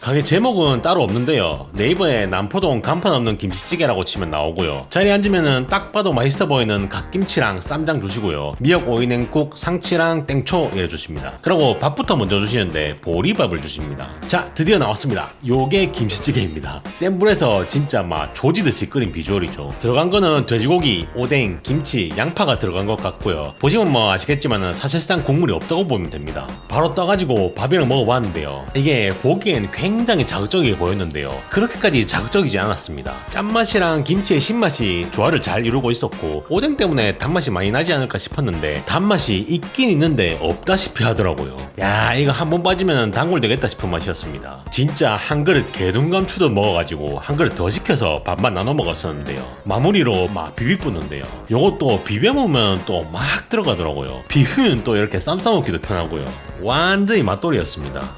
가게 제목은 따로 없는데요. 네이버에 남포동 간판 없는 김치찌개라고 치면 나오고요. 자리에 앉으면은 딱 봐도 맛있어 보이는 갓김치랑 쌈장 주시고요. 미역 오이냉국, 상치랑 땡초 이래 주십니다. 그리고 밥부터 먼저 주시는데 보리밥을 주십니다. 자, 드디어 나왔습니다. 요게 김치찌개입니다. 센 불에서 진짜 막 조지듯이 끓인 비주얼이죠. 들어간 거는 돼지고기, 오뎅, 김치, 양파가 들어간 것 같고요. 보시면 뭐 아시겠지만은 사실상 국물이 없다고 보면 됩니다. 바로 떠가지고 밥이랑 먹어봤는데요. 이게 보기엔 굉장히 자극적이게 보였는데요. 그렇게까지 자극적이지 않았습니다. 짠맛이랑 김치의 신맛이 조화를 잘 이루고 있었고 오뎅 때문에 단맛이 많이 나지 않을까 싶었는데 단맛이 있긴 있는데 없다시피 하더라고요. 야 이거 한 번 빠지면 단골 되겠다 싶은 맛이었습니다. 진짜 한 그릇 개둥감추듯 먹어가지고 한 그릇 더 시켜서 밥만 나눠 먹었었는데요. 마무리로 막 비비뿌는데요. 요것도 비벼 먹으면 또 막 들어가더라고요. 비비면 또 이렇게 쌈 싸 먹기도 편하고요. 완전히 맛돌이였습니다.